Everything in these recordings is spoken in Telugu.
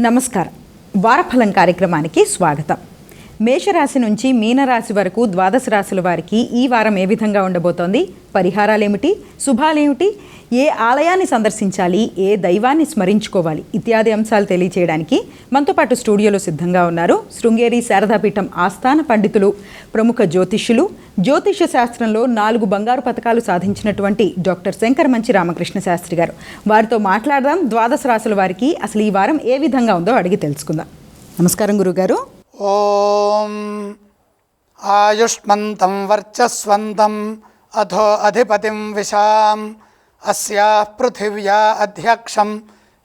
నమస్కారం. వారఫలం కార్యక్రమానికి స్వాగతం. మేషరాశి నుంచి మీనరాశి వరకు ద్వాదశ రాశుల వారికి ఈ వారం ఏ విధంగా ఉండబోతోంది? పరిహారాలేమిటి? శుభాలేమిటి? ఏ ఆలయాన్ని సందర్శించాలి? ఏ దైవాన్ని స్మరించుకోవాలి? ఇత్యాది అంశాలు తెలియచేయడానికి మనతో పాటు స్టూడియోలో సిద్ధంగా ఉన్నారు శృంగేరి శారదాపీఠం ఆస్థాన పండితులు ప్రముఖ జ్యోతిష్యులు జ్యోతిష్య శాస్త్రంలో నాలుగు బంగారు పథకాలు సాధించినటువంటి డాక్టర్ శంకర్ మంచి రామకృష్ణ శాస్త్రి గారు. వారితో మాట్లాడదాం. ద్వాదశ రాశుల వారికి అసలు ఈ వారం ఏ విధంగా ఉందో అడిగి తెలుసుకుందాం. నమస్కారం గురుగారు. ఓం ఆయుష్మంతం వర్చస్వంతం అథో అధిపతిం విశాం అస్యా పృథివ్యా అధ్యక్షం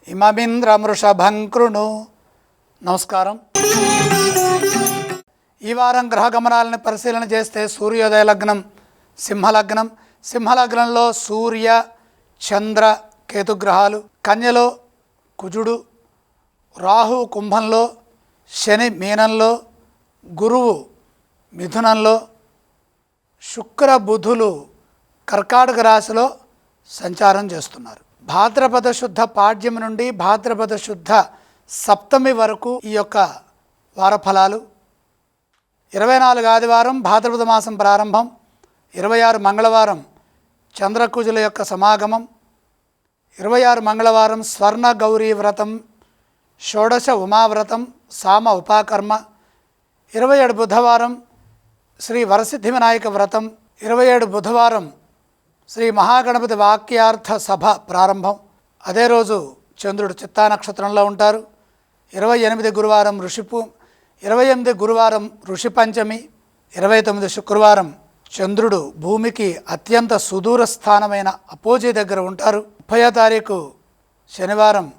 ఇమమింద్రమృషభం కృణు. నమస్కారం. ఈ వారం గ్రహగమనాలను పరిశీలన చేస్తే సూర్యోదయ లగ్నం సింహలగ్నం. సింహలగ్నంలో సూర్య చంద్ర కేతుగ్రహాలు. కన్యలో కుజుడు రాహు కుంభంలో శని మీనంలో గురువు మిథునంలో శుక్ర బుధులు కర్కాటక రాశిలో సంచారం చేస్తున్నారు. భాద్రపద శుద్ధ పాడ్యం నుండి భాద్రపద శుద్ధ సప్తమి వరకు ఈ యొక్క వారఫలాలు. ఇరవై నాలుగు ఆదివారం భాద్రపద మాసం ప్రారంభం. ఇరవై ఆరు మంగళవారం చంద్రకుజుల యొక్క సమాగమం. ఇరవై ఆరు మంగళవారం స్వర్ణ గౌరీ వ్రతం షోడశ ఉమావ్రతం సామ ఉపాకర్మ. ఇరవై ఏడు బుధవారం శ్రీ వరసిద్ధి వినాయక వ్రతం. ఇరవై ఏడు బుధవారం శ్రీ మహాగణపతి వాక్యార్థ సభ ప్రారంభం. అదే రోజు చంద్రుడు చిత్తా నక్షత్రంలో ఉంటారు. ఇరవై ఎనిమిది గురువారం ఋషిపు. ఇరవై ఎనిమిది గురువారం ఋషి పంచమి. ఇరవై తొమ్మిది శుక్రవారం చంద్రుడు భూమికి అత్యంత సుదూర స్థానమైన అపోజీ దగ్గర ఉంటారు. ముప్పయో తారీఖు శనివారం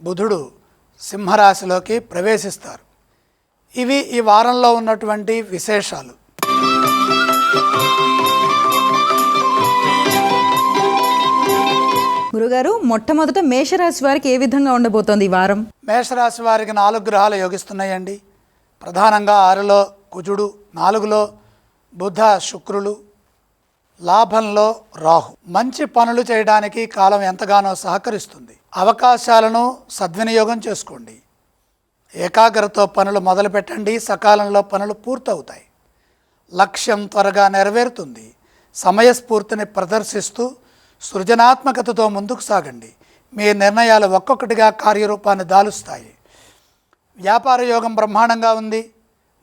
బుధుడు సింహరాశిలోకి ప్రవేశిస్తారు. ఇవి ఈ వారంలో ఉన్నటువంటి విశేషాలు. గురుగారు మొట్టమొదట మేషరాశి వారికి ఏ విధంగా ఉండబోతోంది ఈ వారం? మేషరాశి వారికి నాలుగు గ్రహాలు యోగిస్తున్నాయండి. ప్రధానంగా ఆరులో కుజుడు నాలుగులో బుధ శుక్రులు లాభంలో రాహు. మంచి పనులు చేయడానికి కాలం ఎంతగానో సహకరిస్తుంది. అవకాశాలను సద్వినియోగం చేసుకోండి. ఏకాగ్రతతో పనులు మొదలు పెట్టండి. సకాలంలో పనులు పూర్తవుతాయి. లక్ష్యం త్వరగా నెరవేరుతుంది. సమయస్ఫూర్తిని ప్రదర్శిస్తూ సృజనాత్మకతతో ముందుకు సాగండి. మీ నిర్ణయాలు ఒక్కొక్కటిగా కార్యరూపాన్ని దాలుస్తాయి. వ్యాపార యోగం బ్రహ్మాండంగా ఉంది.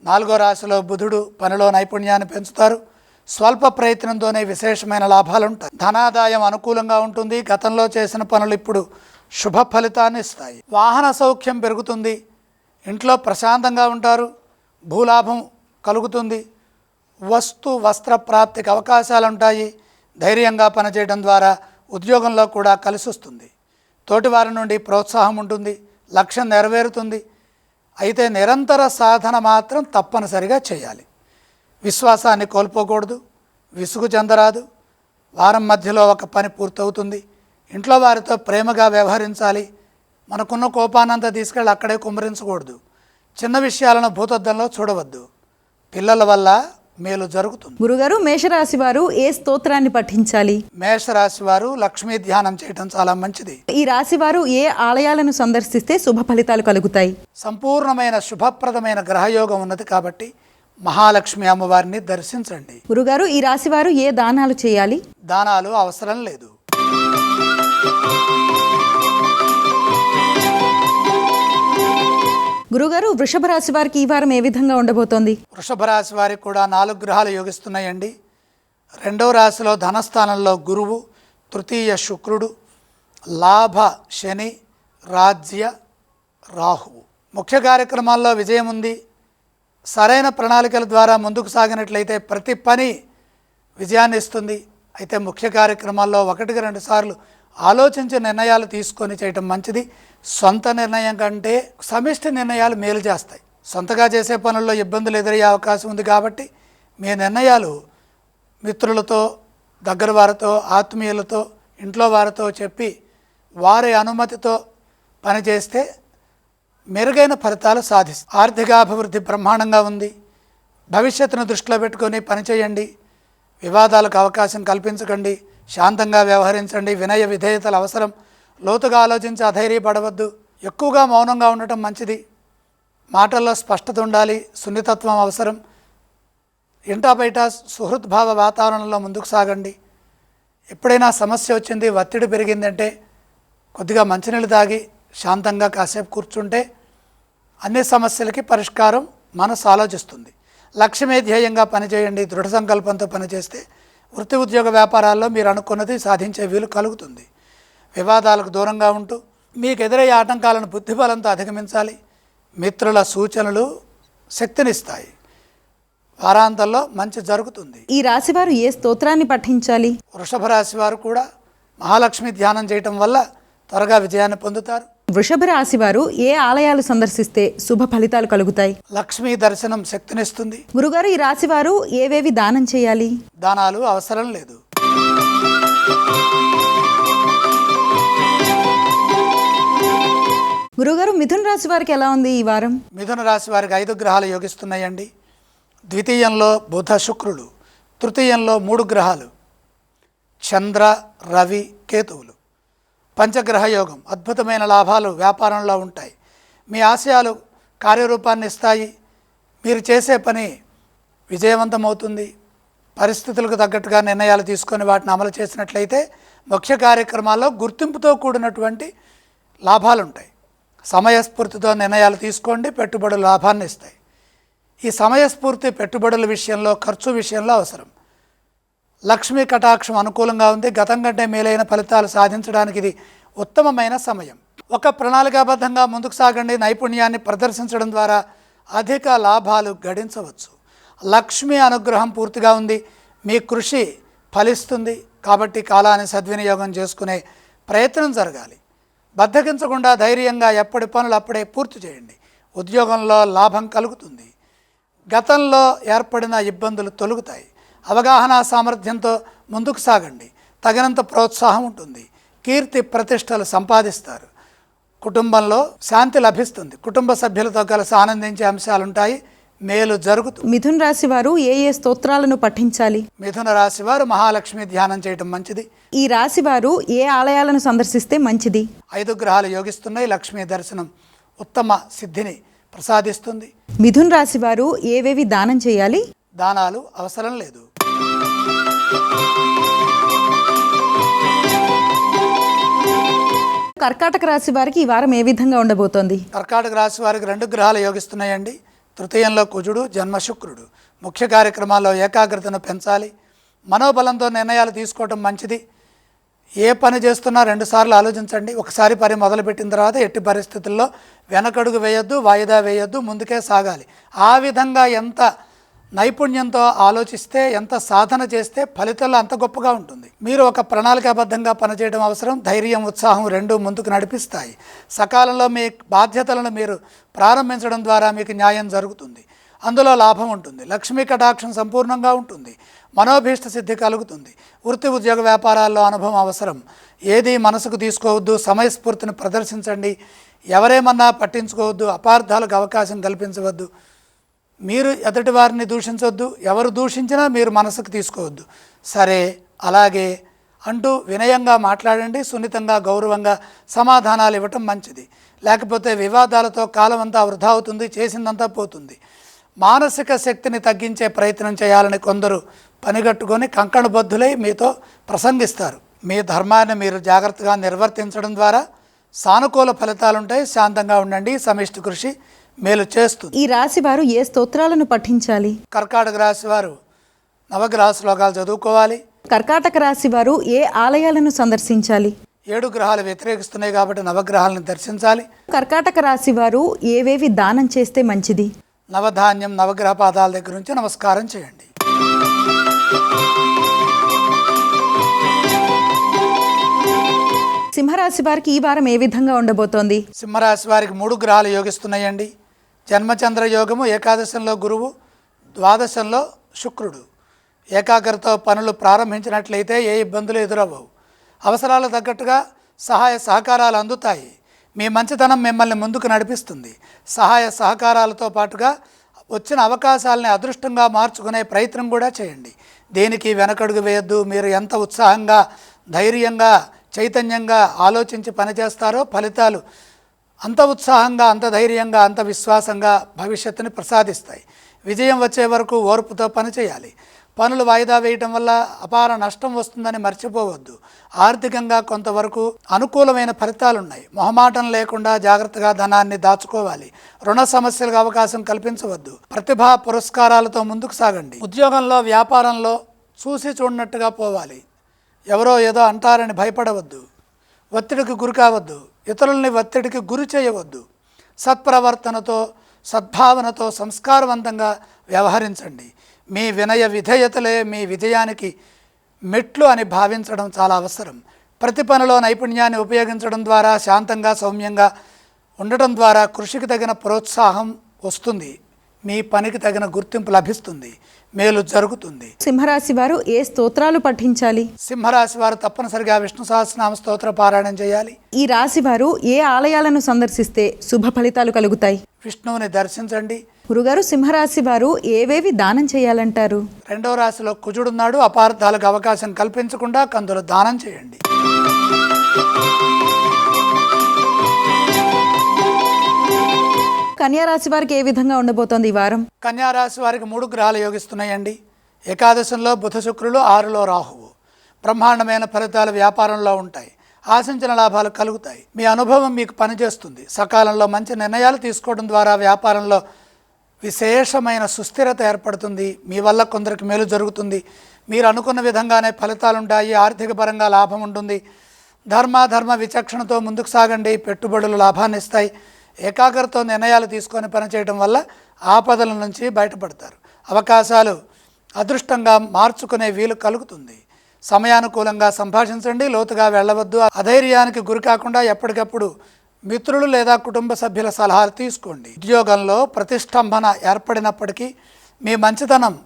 నాలుగో రాశిలో బుధుడు పనిలో నైపుణ్యాన్ని పెంచుతారు. స్వల్ప ప్రయత్నంతోనే విశేషమైన లాభాలు ఉంటాయి ధనాదాయం అనుకూలంగా ఉంటుంది. గతంలో చేసిన పనులు ఇప్పుడు శుభ ఫలితాన్ని ఇస్తాయి. వాహన సౌఖ్యం పెరుగుతుంది. ఇంట్లో ప్రశాంతంగా ఉంటారు. భూలాభం కలుగుతుంది. వస్తు వస్త్ర ప్రాప్తికి అవకాశాలు ఉంటాయి ధైర్యంగా పనిచేయడం ద్వారా ఉద్యోగంలో కూడా కలిసి వస్తుంది తోటివారి నుండి ప్రోత్సాహం ఉంటుంది. లక్ష్యం నెరవేరుతుంది. అయితే నిరంతర సాధన మాత్రం తప్పనిసరిగా చేయాలి. విశ్వాసాన్ని కోల్పోకూడదు విసుగు చెందరాదు. వారం మధ్యలో ఒక పని పూర్తవుతుంది. ఇంట్లో వారితో ప్రేమగా వ్యవహరించాలి. మనకున్న కోపానంతా తీసుకెళ్ళి అక్కడే కుమ్మరించకూడదు. చిన్న విషయాలను భూతద్దంలో చూడవద్దు. పిల్లల వల్ల మేలు జరుగుతుంది. గురుగారు మేషరాశి వారు ఏ స్తోత్రాన్ని పఠించాలి? మేషరాశి వారు లక్ష్మీ ధ్యానం చేయడం చాలా మంచిది. ఈ రాశి వారు ఏ ఆలయాలను సందర్శిస్తే శుభ ఫలితాలు కలుగుతాయి? సంపూర్ణమైన శుభప్రదమైన గ్రహయోగం ఉన్నది కాబట్టి మహాలక్ష్మి అమ్మవారిని దర్శించండి. గురుగారు ఈ రాశి వారు ఏ దానాలు చేయాలి? దానాలు అవసరం లేదు. గురుగారు వృషభ రాశి వారికి ఈ వారం ఏ విధంగా ఉండబోతోంది? వృషభ రాశి వారికి కూడా నాలుగు గ్రహాలు యోగిస్తున్నాయండి. రెండవ రాశిలో ధనస్థానంలో గురువు తృతీయ శుక్రుడు లాభ శని రాజ్య రాహువు. ముఖ్య కార్యక్రమాల్లో విజయం ఉంది. సరైన ప్రణాళికల ద్వారా ముందుకు సాగినట్లయితే ప్రతి పని విజయాన్ని ఇస్తుంది. అయితే ముఖ్య కార్యక్రమాల్లో ఒకటికి రెండు సార్లు ఆలోచించి నిర్ణయాలు తీసుకొని చేయటం మంచిది. సొంత నిర్ణయం కంటే సమిష్టి నిర్ణయాలు మేలు చేస్తాయి. సొంతగా చేసే పనుల్లో ఇబ్బందులు ఎదురయ్యే అవకాశం ఉంది కాబట్టి మీ నిర్ణయాలు మిత్రులతో దగ్గర వారితో ఆత్మీయులతో ఇంట్లో వారితో చెప్పి వారి అనుమతితో పనిచేస్తే మెరుగైన ఫలితాలు సాధిస్తుంది ఆర్థికాభివృద్ధి బ్రహ్మాండంగా ఉంది. భవిష్యత్తును దృష్టిలో పెట్టుకొని పనిచేయండి వివాదాలకు అవకాశం కల్పించకండి. శాంతంగా వ్యవహరించండి. వినయ విధేయతలు అవసరం. లోతుగా ఆలోచించి అధైర్యపడవద్దు. ఎక్కువగా మౌనంగా ఉండటం మంచిది. మాటల్లో స్పష్టత ఉండాలి. సున్నితత్వం అవసరం. ఇంటా బయట సుహృద్భావ వాతావరణంలో ముందుకు సాగండి. ఎప్పుడైనా సమస్య వచ్చింది ఒత్తిడి పెరిగిందంటే కొద్దిగా మంచినీళ్ళు తాగి శాంతంగా కాసేపు కూర్చుంటే అన్ని సమస్యలకి పరిష్కారం మనసు ఆలోచిస్తుంది. లక్ష్యమే ధ్యేయంగా పనిచేయండి దృఢ సంకల్పంతో పనిచేస్తే వృత్తి ఉద్యోగ వ్యాపారాల్లో మీరు అనుకున్నది సాధించే వీలు కలుగుతుంది. వివాదాలకు దూరంగా ఉంటూ మీకు ఎదురయ్యే ఆటంకాలను బుద్ధిబలంతో అధిగమించాలి. మిత్రుల సూచనలు శక్తినిస్తాయి. వారాంతంలో మంచి జరుగుతుంది. ఈ రాశివారు ఏ స్తోత్రాన్ని పఠించాలి? వృషభ రాశి వారు కూడా మహాలక్ష్మి ధ్యానం చేయటం వల్ల త్వరగా విజయాన్ని పొందుతారు. వృషభ రాశి వారు ఏ ఆలయాలు సందర్శిస్తే శుభ ఫలితాలు కలుగుతాయి? లక్ష్మీ దర్శనం శక్తినిస్తుంది. గురుగారు ఈ రాశి వారు ఏవేవి దానం చేయాలి? దానాలు అవసరం లేదు. గురుగారు మిథున్ రాశి వారికి ఎలా ఉంది ఈ వారం? మిథున రాశి వారికి ఐదు గ్రహాలు యోగిస్తున్నాయండి. ద్వితీయంలో బుధ శుక్రులు తృతీయంలో మూడు గ్రహాలు చంద్ర రవి కేతువులు. పంచగ్రహ యోగం అద్భుతమైన లాభాలు వ్యాపారంలో ఉంటాయి. మీ ఆశయాలు కార్యరూపాన్ని ఇస్తాయి. మీరు చేసే పని విజయవంతమవుతుంది. పరిస్థితులకు తగ్గట్టుగా నిర్ణయాలు తీసుకొని వాటిని అమలు చేసినట్లయితే ముఖ్య కార్యక్రమాల్లో గుర్తింపుతో కూడినటువంటి లాభాలు ఉంటాయి. సమయస్ఫూర్తితో నిర్ణయాలు తీసుకోండి పెట్టుబడులు లాభాన్ని ఇస్తాయి. ఈ సమయస్ఫూర్తి పెట్టుబడుల విషయంలో ఖర్చు విషయంలో అవసరం. లక్ష్మీ కటాక్షం అనుకూలంగా ఉంది. గతం కంటే మేలైన ఫలితాలు సాధించడానికి ఇది ఉత్తమమైన సమయం. ఒక ప్రణాళికాబద్ధంగా ముందుకు సాగండి. నైపుణ్యాన్ని ప్రదర్శించడం ద్వారా అధిక లాభాలు గడించవచ్చు. లక్ష్మీ అనుగ్రహం పూర్తిగా ఉంది. మీ కృషి ఫలిస్తుంది. కాబట్టి కాలాన్ని సద్వినియోగం చేసుకునే ప్రయత్నం జరగాలి. బద్దగించకుండా ధైర్యంగా ఎప్పటి పనులు అప్పుడే పూర్తి చేయండి. ఉద్యోగంలో లాభం కలుగుతుంది. గతంలో ఏర్పడిన ఇబ్బందులు తొలుగుతాయి. అవగాహన సామర్థ్యంతో ముందుకు సాగండి. తగినంత ప్రోత్సాహం ఉంటుంది. కీర్తి ప్రతిష్టలు సంపాదిస్తారు. కుటుంబంలో శాంతి లభిస్తుంది. కుటుంబ సభ్యులతో కలిసి ఆనందించే అంశాలుంటాయి. మేలు జరుగుతుంది మిథున్ రాశి వారు ఏ ఏ స్తోత్రాలను పఠించాలి? మిథున రాశి వారు మహాలక్ష్మి ధ్యానం చేయటం మంచిది. ఈ రాశి వారు ఏ ఆలయాలను సందర్శిస్తే మంచిది? ఐదు గ్రహాలు యోగిస్తున్నాయి. లక్ష్మీ దర్శనం ఉత్తమ సిద్ధిని ప్రసాదిస్తుంది. మిథున్ రాశి వారు ఏవేవి దానం చేయాలి? దానాలు అవసరం లేదు. కర్కాటక రాశి వారికి ఈ వారం ఏ విధంగా ఉండబోతోంది? కర్కాటక రాశి వారికి రెండు గ్రహాలు యోగిస్తున్నాయండి. తృతీయంలో కుజుడు జన్మ శుక్రుడు. ముఖ్య కార్యక్రమాల్లో ఏకాగ్రతను పెంచాలి. మనోబలంతో నిర్ణయాలు తీసుకోవటం మంచిది. ఏ పని చేస్తున్నా రెండుసార్లు ఆలోచించండి. ఒకసారి పని మొదలుపెట్టిన తర్వాత ఎట్టి పరిస్థితుల్లో వెనకడుగు వేయొద్దు వాయిదా వేయొద్దు ముందుకే సాగాలి. ఆ విధంగా ఎంత నైపుణ్యంతో ఆలోచిస్తే ఎంత సాధన చేస్తే ఫలితాలు అంత గొప్పగా ఉంటుంది. మీరు ఒక ప్రణాళికాబద్ధంగా పనిచేయడం అవసరం ధైర్యం ఉత్సాహం రెండు ముందుకు నడిపిస్తాయి. సకాలంలో మీ బాధ్యతలను మీరు ప్రారంభించడం ద్వారా మీకు న్యాయం జరుగుతుంది. అందులో లాభం ఉంటుంది. లక్ష్మీ కటాక్షం సంపూర్ణంగా ఉంటుంది. మనోభీష్ట సిద్ధి కలుగుతుంది. వృత్తి ఉద్యోగ వ్యాపారాల్లో అనుభవం అవసరం. ఏది మనసుకు తీసుకోవద్దు సమయస్ఫూర్తిని ప్రదర్శించండి. ఎవరేమన్నా పట్టించుకోవద్దు అపార్థాలకు అవకాశం కల్పించవద్దు. మీరు ఎదుటి వారిని దూషించవద్దు ఎవరు దూషించినా మీరు మనసుకు తీసుకోవద్దు. సరే అలాగే అంటూ వినయంగా మాట్లాడండి సున్నితంగా గౌరవంగా సమాధానాలు ఇవ్వటం మంచిది. లేకపోతే వివాదాలతో కాలం అంతా వృధా అవుతుంది చేసిందంతా పోతుంది. మానసిక శక్తిని తగ్గించే ప్రయత్నం చేయాలని కొందరు పనిగట్టుకొని కంకణబద్ధులై మీతో ప్రసంగిస్తారు. మీ ధర్మాన్ని మీరు జాగ్రత్తగా నిర్వర్తించడం ద్వారా సానుకూల ఫలితాలుంటాయి. శాంతంగా ఉండండి. సమిష్టి కృషి మేలు చేస్తుంది. ఈ రాశి వారు ఏ స్తోత్రాలను పఠించాలి? కర్కాటక రాశి వారు నవగ్రహ శ్లోకాలు చదువుకోవాలి. కర్కాటక రాశి వారు ఏ ఆలయాలను సందర్శించాలి? ఏడు గ్రహాలు వ్యతిరేకిస్తున్నాయి కాబట్టి నవగ్రహాలను దర్శించాలి. కర్కాటక రాశి వారు ఏవేవి దానం చేస్తే మంచిది? నవధాన్యం నవగ్రహ పాదాల దగ్గర నుంచి నమస్కారం చేయండి. సింహరాశి వారికి ఈ వారం ఏ విధంగా ఉండబోతోంది? సింహరాశి వారికి మూడు గ్రహాలు యోగిస్తున్నాయండి. జన్మచంద్ర యోగము ఏకాదశంలో గురువు ద్వాదశంలో శుక్రుడు. ఏకాగ్రత పనులు ప్రారంభించినట్లయితే ఏ ఇబ్బందులు ఎదురవ్వవు. అవసరాలు తగ్గట్టుగా సహాయ సహకారాలు అందుతాయి. మీ మంచితనం మిమ్మల్ని ముందుకు నడిపిస్తుంది. సహాయ సహకారాలతో పాటుగా వచ్చిన అవకాశాలని అదృష్టంగా మార్చుకునే ప్రయత్నం కూడా చేయండి. దేనికి వెనకడుగు వేయొద్దు. మీరు ఎంత ఉత్సాహంగా ధైర్యంగా చైతన్యంగా ఆలోచించి పనిచేస్తారో ఫలితాలు అంత ఉత్సాహంగా అంత ధైర్యంగా అంత విశ్వాసంగా భవిష్యత్తుని ప్రసాదిస్తాయి. విజయం వచ్చే వరకు ఓర్పుతో పనిచేయాలి పనులు వాయిదా వేయటం వల్ల అపార నష్టం వస్తుందని మర్చిపోవద్దు. ఆర్థికంగా కొంతవరకు అనుకూలమైన ఫలితాలు ఉన్నాయి మొహమాటం లేకుండా జాగ్రత్తగా ధనాన్ని దాచుకోవాలి. రుణ సమస్యలకు అవకాశం కల్పించవద్దు. ప్రతిభా పురస్కారాలతో ముందుకు సాగండి. ఉద్యోగంలో వ్యాపారంలో చూసి చూడనట్టుగా పోవాలి. ఎవరో ఏదో అంటారని భయపడవద్దు. ఒత్తిడికి గురి కావద్దు. ఇతరుల్ని ఒత్తిడికి గురి చేయవద్దు. సత్ప్రవర్తనతో సద్భావనతో సంస్కారవంతంగా వ్యవహరించండి. మీ వినయ విధేయతలే మీ విజయానికి మెట్లు అని భావించడం చాలా అవసరం. ప్రతి పనిలో నైపుణ్యాన్ని ఉపయోగించడం ద్వారా శాంతంగా సౌమ్యంగా ఉండటం ద్వారా కృషికి తగిన ప్రోత్సాహం వస్తుంది. మీ పనికి తగిన గుర్తింపు లభిస్తుంది. మేలు జరుగుతుంది. సింహరాశి వారు ఏ స్తోత్రాలు పఠించాలి? సింహరాశి వారు తప్పనిసరిగా విష్ణు సహస్రనామ స్తోత్ర పారాయణం చేయాలి. ఈ రాశి వారు ఏ ఆలయాలను సందర్శిస్తే శుభ ఫలితాలు కలుగుతాయి? విష్ణువుని దర్శించండి. గురుగారు సింహరాశి వారు ఏవేవి దానం చేయాలంటారు? రెండో రాశిలో కుజుడున్నాడు అపార్థాలకు అవకాశం కల్పించకుండా కందులు దానం చేయండి. కన్యారాశి వారికి ఏ విధంగా ఉండబోతోంది ఈ వారం? కన్యారాశి వారికి మూడు గ్రహాలు యోగిస్తున్నాయండి. ఏకాదశంలో బుధ శుక్రులు ఆరులో రాహువు. బ్రహ్మాండమైన ఫలితాలు వ్యాపారంలో ఉంటాయి. ఆశించిన లాభాలు కలుగుతాయి. మీ అనుభవం మీకు పనిచేస్తుంది. సకాలంలో మంచి నిర్ణయాలు తీసుకోవడం ద్వారా వ్యాపారంలో విశేషమైన సుస్థిరత ఏర్పడుతుంది. మీ వల్ల కొందరికి మేలు జరుగుతుంది. మీరు అనుకున్న విధంగానే ఫలితాలు ఉంటాయి. ఆర్థిక పరంగా లాభం ఉంటుంది. ధర్మ ధర్మ విచక్షణతో ముందుకు సాగండి. పెట్టుబడులు లాభాన్ని ఇస్తాయి. ఏకాగ్రత నిర్ణయాలు తీసుకొని పనిచేయడం వల్ల ఆపదల నుంచి బయటపడతారు. అవకాశాలు అదృష్టంగా మార్చుకునే వీలు కలుగుతుంది. సమయానుకూలంగా సంభాషించండి లోతుగా వెళ్ళవద్దు. అధైర్యానికి గురి కాకుండా ఎప్పటికప్పుడు మిత్రులు లేదా కుటుంబ సభ్యుల సలహాలు తీసుకోండి. ఉద్యోగంలో ప్రతిష్టంభన ఏర్పడినప్పటికీ మీ మంచితనం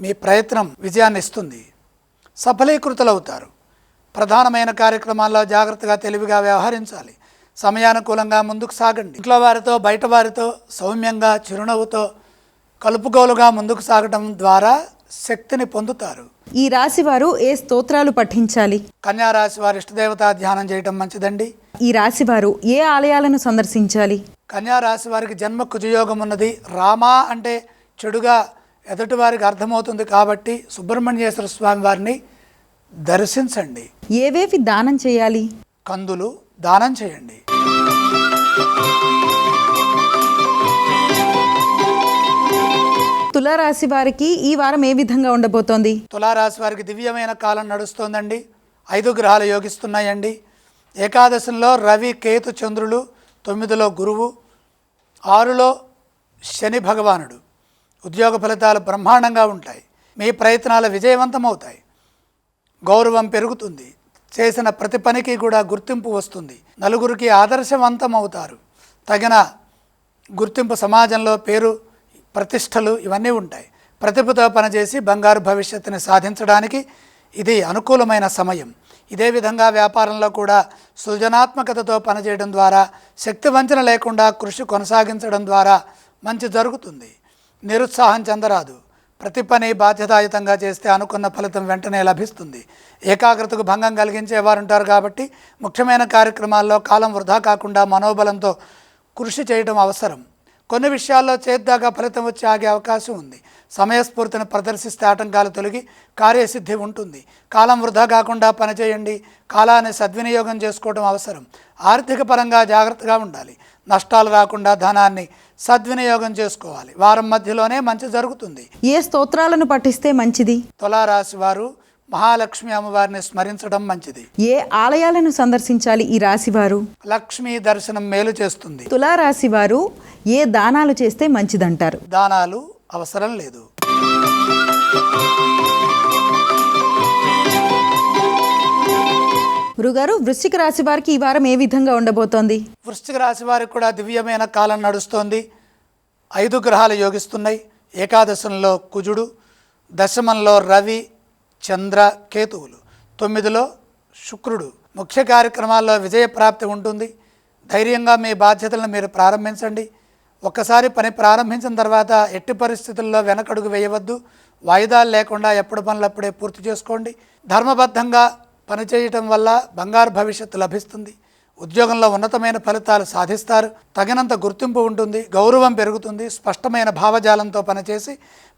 మీ ప్రయత్నం విజయాన్ని ఇస్తుంది. సఫలీకృతులవుతారు. ప్రధానమైన కార్యక్రమాల్లో జాగ్రత్తగా తెలివిగా వ్యవహరించాలి. సమయానుకూలంగా ముందుకు సాగండి. ఇంట్లో వారితో బయట వారితో సౌమ్యంగా చిరునవ్వుతో కలుపుగోలుగా ముందుకు సాగడం ద్వారా శక్తిని పొందుతారు. ఈ రాశి వారు ఏ స్తోత్రాలు పఠించాలి? కన్యా రాశి వారి ఇష్టదేవతా ధ్యానం చేయటం మంచిదండి. ఈ రాశి వారు ఏ ఆలయాలను సందర్శించాలి? కన్యా రాశి వారికి జన్మ కుజయోగం ఉన్నది. రామా అంటే చెడుగా ఎదుటి వారికి అర్థమవుతుంది కాబట్టి సుబ్రహ్మణ్యేశ్వర స్వామి వారిని దర్శించండి. ఏవేవి దానం చేయాలి? కందులు దానం చేయండి. తులారాశి వారికి ఈ వారం ఏ విధంగా ఉండబోతోంది? తులారాశి వారికి దివ్యమైన కాలం నడుస్తోందండి. ఐదు గ్రహాలు యోగిస్తున్నాయండి. ఏకాదశంలో రవి కేతు చంద్రులు తొమ్మిదిలో గురువు ఆరులో శని భగవానుడు. ఉద్యోగ ఫలితాలు బ్రహ్మాండంగా ఉంటాయి. మీ ప్రయత్నాలు విజయవంతమవుతాయి. గౌరవం పెరుగుతుంది. చేసిన ప్రతి పనికి కూడా గుర్తింపు వస్తుంది. నలుగురికి ఆదర్శవంతం అవుతారు తగిన గుర్తింపు సమాజంలో పేరు ప్రతిష్టలు ఇవన్నీ ఉంటాయి. ప్రతిభతో పనిచేసి బంగారు భవిష్యత్తుని సాధించడానికి ఇది అనుకూలమైన సమయం. ఇదే విధంగా వ్యాపారంలో కూడా సృజనాత్మకతతో పనిచేయడం ద్వారా శక్తి వంచన లేకుండా కృషి కొనసాగించడం ద్వారా మంచి జరుగుతుంది. నిరుత్సాహం చెందరాదు. ప్రతి పని బాధ్యతాయుతంగా చేస్తే అనుకున్న ఫలితం వెంటనే లభిస్తుంది. ఏకాగ్రతకు భంగం కలిగించేవారు ఉంటారు కాబట్టి ముఖ్యమైన కార్యక్రమాల్లో కాలం వృధా కాకుండా మనోబలంతో కృషి చేయడం అవసరం. కొన్ని విషయాల్లో చేద్దాకా ఫలితం వచ్చి ఆగే అవకాశం ఉంది. సమయస్ఫూర్తిని ప్రదర్శిస్తే ఆటంకాలు తొలగి కార్యసిద్ధి ఉంటుంది. కాలం వృధా కాకుండా పనిచేయండి కాలాన్ని సద్వినియోగం చేసుకోవడం అవసరం. ఆర్థిక పరంగా జాగ్రత్తగా ఉండాలి. నష్టాలు రాకుండా ధనాన్ని సద్వినియోగం చేసుకోవాలి. వారం మధ్యలోనే మంచి జరుగుతుంది. ఏ స్తోత్రాలను పఠిస్తే మంచిది? తులారాశి వారు మహాలక్ష్మి అమ్మవారిని స్మరించడం మంచిది. ఏ ఆలయాలను సందర్శించాలి ఈ రాశి వారు? లక్ష్మీ దర్శనం మేలు చేస్తుంది. తులారాశి వారు ఏ దానాలు చేస్తే మంచిదంటారు? దానాలు అవసరం లేదు. గురుగారు వృశ్చిక రాశి వారికి ఈ వారం ఏ విధంగా ఉండబోతోంది? వృశ్చిక రాశి వారికి కూడా దివ్యమైన కాలం నడుస్తోంది. ఐదు గ్రహాలు యోగిస్తున్నాయి. ఏకాదశంలో కుజుడు దశమంలో రవి చంద్ర కేతువులు. తొమ్మిదిలో శుక్రుడు. ముఖ్య కార్యక్రమాల్లో విజయప్రాప్తి ఉంటుంది. ధైర్యంగా మీ బాధ్యతలను మీరు ప్రారంభించండి. ఒక్కసారి పని ప్రారంభించిన తర్వాత ఎట్టి పరిస్థితుల్లో వెనకడుగు వేయవద్దు. వాయిదాలు లేకుండా ఎప్పుడు పనులప్పుడే పూర్తి చేసుకోండి. ధర్మబద్ధంగా పనిచేయటం వల్ల బంగారు భవిష్యత్తు లభిస్తుంది. ఉద్యోగంలో ఉన్నతమైన ఫలితాలు సాధిస్తారు. తగినంత గుర్తింపు ఉంటుంది. గౌరవం పెరుగుతుంది. స్పష్టమైన భావజాలంతో పనిచేసి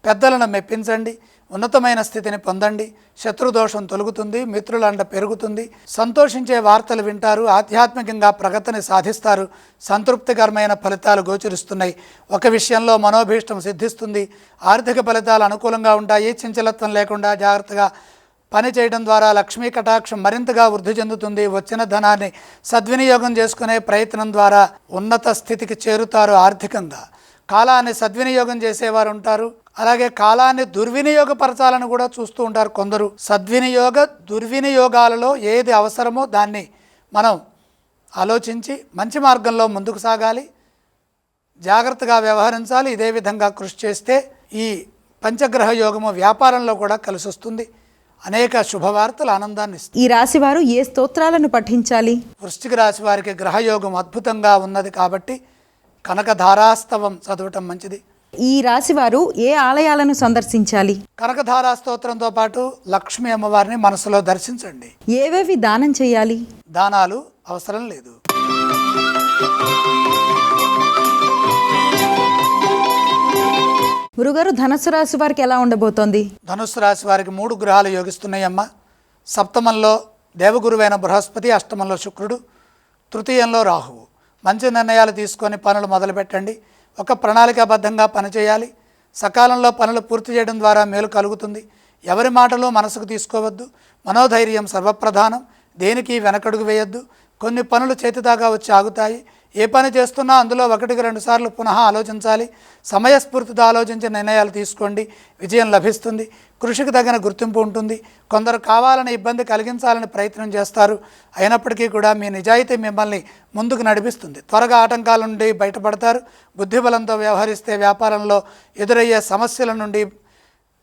పెద్దలను మెప్పించండి. ఉన్నతమైన స్థితిని పొందండి. శత్రుదోషం తొలుగుతుంది మిత్రులండ పెరుగుతుంది. సంతోషించే వార్తలు వింటారు ఆధ్యాత్మికంగా ప్రగతిని సాధిస్తారు. సంతృప్తికరమైన ఫలితాలు గోచరిస్తున్నాయి. ఒక విషయంలో మనోభీష్టం సిద్ధిస్తుంది. ఆర్థిక ఫలితాలు అనుకూలంగా ఉంటాయి. చంచలత్వం లేకుండా జాగ్రత్తగా పని చేయడం ద్వారా లక్ష్మీ కటాక్షం మరింతగా వృద్ధి చెందుతుంది. వచ్చిన ధనాన్ని సద్వినియోగం చేసుకునే ప్రయత్నం ద్వారా ఉన్నత స్థితికి చేరుతారు ఆర్థికంగా. కాలాన్ని సద్వినియోగం చేసేవారు ఉంటారు. అలాగే కాలాన్ని దుర్వినియోగపరచాలని కూడా చూస్తూ ఉంటారు కొందరు. సద్వినియోగ దుర్వినియోగాలలో ఏది అవసరమో దాన్ని మనం ఆలోచించి మంచి మార్గంలో ముందుకు సాగాలి. జాగ్రత్తగా వ్యవహరించాలి. ఇదే విధంగా కృషి చేస్తే ఈ పంచగ్రహ యోగము వ్యాపారంలో కూడా కలిసి వస్తుంది. అనేక శుభవార్తలు ఆనందాన్ని ఇస్తాయి ఈ రాశి వారు ఏ స్తోత్రాలను పఠించాలి? వృశ్చిక రాశి వారికి గ్రహయోగం అద్భుతంగా ఉన్నది కాబట్టి కనక ధారాస్తవం చదవటం మంచిది. ఈ రాశి వారు ఏ ఆలయాలను సందర్శించాలి? కనకధారా స్తోత్రంతో పాటు లక్ష్మీ అమ్మవారిని మనసులో దర్శించండి. ఏవేవి దానం చేయాలి? దానాలు అవసరం లేదు. గురుగారు ధనస్సు రాశి వారికి ఎలా ఉండబోతోంది? ధనుస్సు రాశి వారికి మూడు గ్రహాలు యోగిస్తున్నాయమ్మ. సప్తమంలో దేవగురువైన బృహస్పతి అష్టమంలో శుక్రుడు తృతీయంలో రాహువు. మంచి నిర్ణయాలు తీసుకొని పనులు మొదలుపెట్టండి. ఒక ప్రణాళికాబద్ధంగా పనిచేయాలి. సకాలంలో పనులు పూర్తి చేయడం ద్వారా మేలు కలుగుతుంది. ఎవరి మాటలు మనసుకు తీసుకోవద్దు. మనోధైర్యం సర్వప్రధానం. దేనికి వెనకడుగు వేయొద్దు. కొన్ని పనులు చేతిదాకా వచ్చి ఆగుతాయి. ఏ పని చేస్తున్నా అందులో ఒకటికి రెండు సార్లు పునః ఆలోచించాలి. సమయస్ఫూర్తితో ఆలోచించి నిర్ణయాలు తీసుకోండి. విజయం లభిస్తుంది. కృషికి తగిన గుర్తింపు ఉంటుంది. కొందరు కావాలని ఇబ్బంది కలిగించాలని ప్రయత్నం చేస్తారు. అయినప్పటికీ కూడా మీ నిజాయితీ మిమ్మల్ని ముందుకు నడిపిస్తుంది. త్వరగా ఆటంకాల నుండి బయటపడతారు. బుద్ధిబలంతో వ్యవహరిస్తే వ్యాపారంలో ఎదురయ్యే సమస్యల నుండి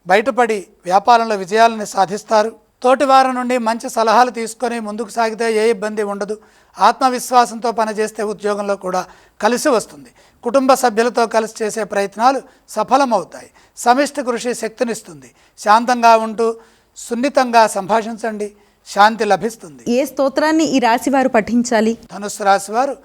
బయటపడి వ్యాపారంలో విజయాలను సాధిస్తారు. తోటివారి నుండి మంచి సలహాలు తీసుకొని ముందుకు సాగితే ఏ ఇబ్బంది ఉండదు. ఆత్మవిశ్వాసంతో పనిచేస్తే ఉద్యోగంలో కూడా కలిసి వస్తుంది. కుటుంబ సభ్యులతో కలిసి చేసే ప్రయత్నాలు సఫలమవుతాయి. సమిష్టి కృషి శక్తినిస్తుంది. శాంతంగా ఉంటూ సున్నితంగా సంభాషించండి. శాంతి లభిస్తుంది. ఏ స్తోత్రాన్ని ఈ రాశి వారు పఠించాలి? ధనుస్సు రాశి వారు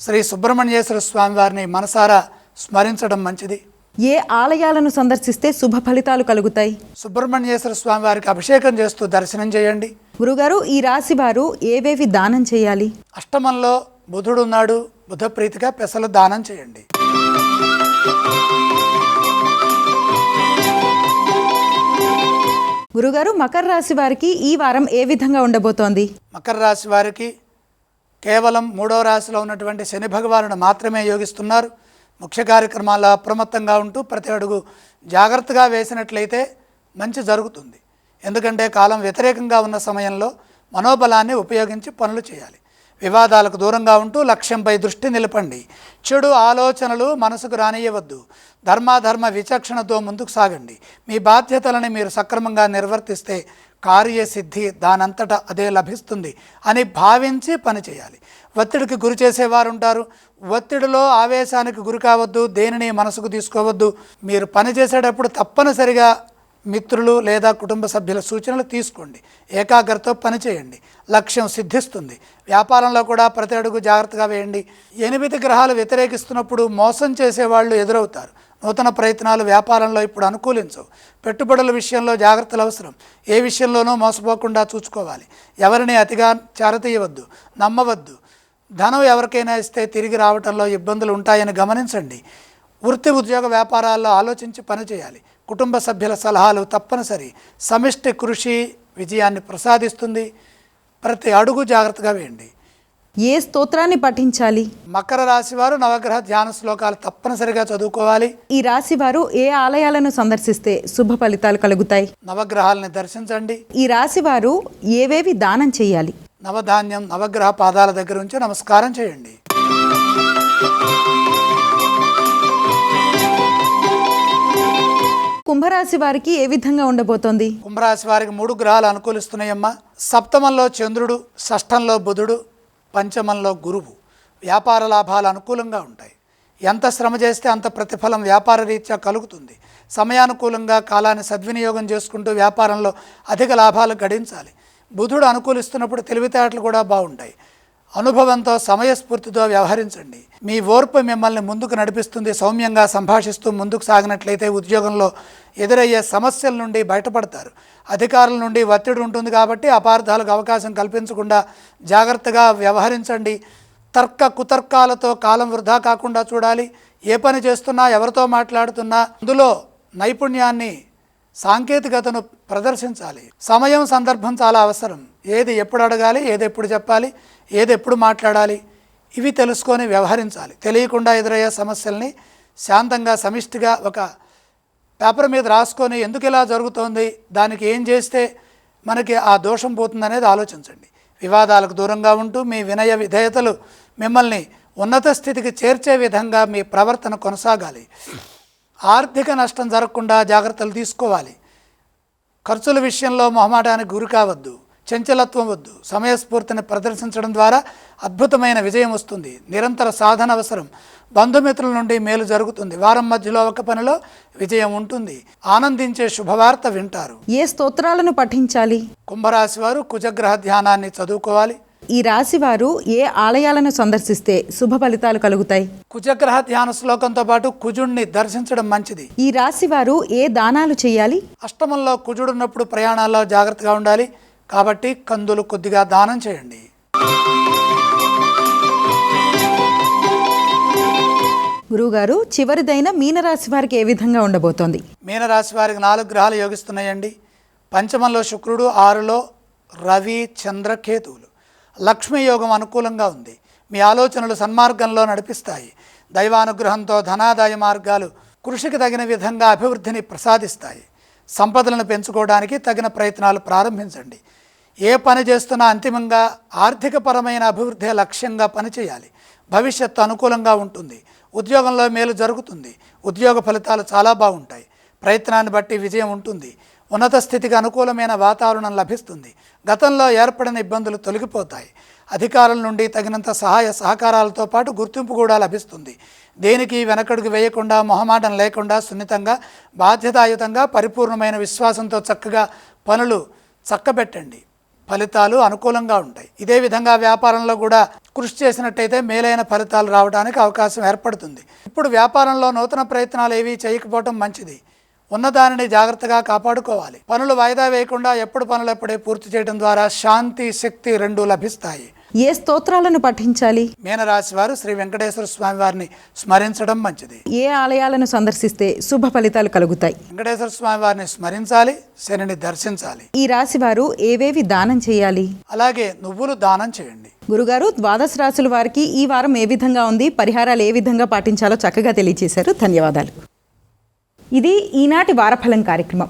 శ్రీ సుబ్రహ్మణ్యేశ్వర స్వామి వారిని మనసారా స్మరించడం మంచిది. ఏ ఆలయాలను సందర్శిస్తే శుభ ఫలితాలు కలుగుతాయి? సుబ్రహ్మణ్యేశ్వర స్వామి వారికి అభిషేకం చేస్తూ దర్శనం చేయండి. గురుగారు ఈ రాశి వారు ఏవేవి దానం చేయాలి? అష్టమంలో బుధుడు ఉన్నాడు బుధ ప్రీతిగా పెసలు దానం చేయండి. గురుగారు మకర రాశి వారికి ఈ వారం ఏ విధంగా ఉండబోతోంది? మకర రాశి వారికి కేవలం మూడవ రాశిలో ఉన్నటువంటి శని భగవానుడు మాత్రమే యోగిస్తున్నారు. ముఖ్య కార్యక్రమాల్లో అప్రమత్తంగా ఉంటూ ప్రతి అడుగు జాగ్రత్తగా వేసినట్లయితే మంచి జరుగుతుంది. ఎందుకంటే కాలం వ్యతిరేకంగా ఉన్న సమయంలో మనోబలాన్ని ఉపయోగించి పనులు చేయాలి. వివాదాలకు దూరంగా ఉంటూ లక్ష్యంపై దృష్టి నిలపండి. చెడు ఆలోచనలు మనసుకు రానియవద్దు ధర్మాధర్మ విచక్షణతో ముందుకు సాగండి. మీ బాధ్యతలని మీరు సక్రమంగా నిర్వర్తిస్తే కార్యసిద్ధి దానంతట అదే లభిస్తుంది అని భావించి పనిచేయాలి ఒత్తిడికి గురి చేసేవారు ఉంటారు ఒత్తిడిలో ఆవేశానికి గురి కావద్దు దేనిని మనసుకు తీసుకోవద్దు. మీరు పని చేసేటప్పుడు తప్పనిసరిగా మిత్రులు లేదా కుటుంబ సభ్యుల సూచనలు తీసుకోండి. ఏకాగ్రతతో పనిచేయండి లక్ష్యం సిద్ధిస్తుంది. వ్యాపారంలో కూడా ప్రతి అడుగు జాగ్రత్తగా వేయండి. ఎనిమిది గ్రహాలు వ్యతిరేకిస్తున్నప్పుడు మోసం చేసేవాళ్ళు ఎదురవుతారు. నూతన ప్రయత్నాలు వ్యాపారంలో ఇప్పుడు అనుకూలించవు. పెట్టుబడుల విషయంలో జాగ్రత్తలు అవసరం. ఏ విషయంలోనూ మోసపోకుండా చూసుకోవాలి. ఎవరిని అతిగా చేరతీయవద్దు నమ్మవద్దు. ధనం ఎవరికైనా ఇస్తే తిరిగి రావటంలో ఇబ్బందులు ఉంటాయని గమనించండి. వృత్తి ఉద్యోగ వ్యాపారాల్లో ఆలోచించి పనిచేయాలి కుటుంబ సభ్యుల సలహాలు తప్పనిసరి. సమిష్టి కృషి విజయాన్ని ప్రసాదిస్తుంది. ప్రతి అడుగు జాగ్రత్తగా వేయండి. ఏ స్తోత్రాన్ని పఠించాలి? మకర రాశి వారు నవగ్రహ ధ్యాన శ్లోకాలు తప్పనిసరిగా చదువుకోవాలి. ఈ రాశి వారు ఏ ఆలయాలను సందర్శిస్తే శుభ ఫలితాలు కలుగుతాయి? నవగ్రహాలని దర్శించండి. ఈ రాశి వారు ఏవేవి దానం చేయాలి? నవధాన్యం నవగ్రహ పాదాల దగ్గర ఉంచి నమస్కారం చేయండి. కుంభరాశి వారికి ఏ విధంగా ఉండబోతోంది? కుంభరాశి వారికి మూడు గ్రహాలు అనుకూలిస్తున్నాయమ్మా. సప్తమంలో చంద్రుడు షష్ఠంలో బుధుడు పంచమంలో గురువు. వ్యాపార లాభాలు అనుకూలంగా ఉంటాయి. ఎంత శ్రమ చేస్తే అంత ప్రతిఫలం వ్యాపార రీత్యా కలుగుతుంది. సమయానుకూలంగా కాలాన్ని సద్వినియోగం చేసుకుంటూ వ్యాపారంలో అధిక లాభాలు గడించాలి. బుధుడు అనుకూలిస్తున్నప్పుడు తెలివితేటలు కూడా బాగుంటాయి. అనుభవంతో సమయస్ఫూర్తితో వ్యవహరించండి. మీ ఓర్పు మిమ్మల్ని ముందుకు నడిపిస్తుంది సౌమ్యంగా సంభాషిస్తూ ముందుకు సాగినట్లయితే ఉద్యోగంలో ఎదురయ్యే సమస్యల నుండి బయటపడతారు. అధికారుల నుండి ఒత్తిడి ఉంటుంది కాబట్టి అపార్థాలకు అవకాశం కల్పించకుండా జాగ్రత్తగా వ్యవహరించండి. తర్క కుతర్కాలతో కాలం వృధా కాకుండా చూడాలి. ఏ పని చేస్తున్నా ఎవరితో మాట్లాడుతున్నా అందులో నైపుణ్యాన్ని సాంకేతికతను ప్రదర్శించాలి. సమయం సందర్భం చాలా అవసరం. ఏది ఎప్పుడు అడగాలి ఏది ఎప్పుడు చెప్పాలి ఏది ఎప్పుడు మాట్లాడాలి ఇవి తెలుసుకొని వ్యవహరించాలి. తెలియకుండా ఎదురయ్యే సమస్యల్ని శాంతంగా సమిష్టిగా ఒక పేపర్ మీద రాసుకొని ఎందుకు ఇలా జరుగుతోంది దానికి ఏం చేస్తే మనకి ఆ దోషం పోతుందనేది ఆలోచించండి. వివాదాలకు దూరంగా ఉంటూ మీ వినయ విధేయతలు మిమ్మల్ని ఉన్నత స్థితికి చేర్చే విధంగా మీ ప్రవర్తన కొనసాగాలి. ఆర్థిక నష్టం జరగకుండా జాగ్రత్తలు తీసుకోవాలి. ఖర్చుల విషయంలో మొహమాటానికి గురి కావద్దు. చంచలత్వం వద్దు. సమయస్ఫూర్తిని ప్రదర్శించడం ద్వారా అద్భుతమైన విజయం వస్తుంది. నిరంతర సాధన అవసరం. బంధుమిత్రుల నుండి మేలు జరుగుతుంది. వారం మధ్యలో ఒక పనిలో విజయం ఉంటుంది. ఆనందించే శుభవార్త వింటారు. ఏ స్తోత్రాలను పఠించాలి? కుంభరాశి వారు కుజగ్రహ ధ్యానాన్ని చదువుకోవాలి. ఈ రాశి వారు ఏ ఆలయాలను సందర్శిస్తే శుభ ఫలితాలు కలుగుతాయి? కుజగ్రహ ధ్యాన శ్లోకంతో పాటు కుజుణ్ణి దర్శించడం మంచిది. ఈ రాశి వారు ఏ దానాలు చేయాలి? అష్టమంలో కుజుడున్నప్పుడు ప్రయాణాల్లో జాగ్రత్తగా ఉండాలి. కాబట్టి కందులు కొద్దిగా దానం చేయండి. గురువుగారు చివరిదైన మీనరాశి వారికి ఏ విధంగా ఉండబోతోంది? మీనరాశి వారికి నాలుగు గ్రహాలు యోగిస్తున్నాయండి. పంచమంలో శుక్రుడు ఆరులో రవి చంద్రకేతువులు. లక్ష్మీ యోగం అనుకూలంగా ఉంది. మీ ఆలోచనలు సన్మార్గంలో నడిపిస్తాయి. దైవానుగ్రహంతో ధనాదాయ మార్గాలు కృషికి తగిన విధంగా అభివృద్ధిని ప్రసాదిస్తాయి. సంపదలను పెంచుకోవడానికి తగిన ప్రయత్నాలు ప్రారంభించండి. ఏ పని చేస్తున్నా అంతిమంగా ఆర్థికపరమైన అభివృద్ధి లక్ష్యంగా పనిచేయాలి భవిష్యత్తు అనుకూలంగా ఉంటుంది. ఉద్యోగంలో మేలు జరుగుతుంది. ఉద్యోగ ఫలితాలు చాలా బాగుంటాయి. ప్రయత్నాన్ని బట్టి విజయం ఉంటుంది. ఉన్నత స్థితికి అనుకూలమైన వాతావరణం లభిస్తుంది. గతంలో ఏర్పడిన ఇబ్బందులు తొలగిపోతాయి. అధికారుల నుండి తగినంత సహాయ సహకారాలతో పాటు గుర్తింపు కూడా లభిస్తుంది. దేనికి వెనకడుగు వేయకుండా మొహమాటం లేకుండా సున్నితంగా బాధ్యతాయుతంగా పరిపూర్ణమైన విశ్వాసంతో చక్కగా పనులు చక్కబెట్టండి. ఫలితాలు అనుకూలంగా ఉంటాయి. ఇదే విధంగా వ్యాపారంలో కూడా కృషి చేసినట్టయితే మేలైన ఫలితాలు రావడానికి అవకాశం ఏర్పడుతుంది. ఇప్పుడు వ్యాపారంలో నూతన ప్రయత్నాలు ఏవి చేయకపోవటం మంచిది. ఉన్నదానిని జాగ్రత్తగా కాపాడుకోవాలి. పనులు వాయిదా వేయకుండా ఎప్పుడు పనులు ఎప్పుడే పూర్తి చేయడం ద్వారా శాంతి శక్తి రెండు లభిస్తాయి. ఏ స్తోత్రాలను పఠించాలి? మీనరాశి వారు శ్రీ వెంకటేశ్వర స్వామి వారిని స్మరించడం మంచిది. ఏ ఆలయాలను సందర్శిస్తే శుభ ఫలితాలు కలుగుతాయి? వెంకటేశ్వర స్వామి వారిని స్మరించాలి శనిని దర్శించాలి. ఈ రాశి వారు ఏవేవి దానం చేయాలి? అలాగే నువ్వులు దానం చేయండి. గురుగారు ద్వాదశ రాశుల వారికి ఈ వారం ఏ విధంగా ఉంది? పరిహారాలు ఏ విధంగా పాటించాలో చక్కగా తెలియజేశారు ధన్యవాదాలు. ఇది ఈనాటి వారఫలం కార్యక్రమం.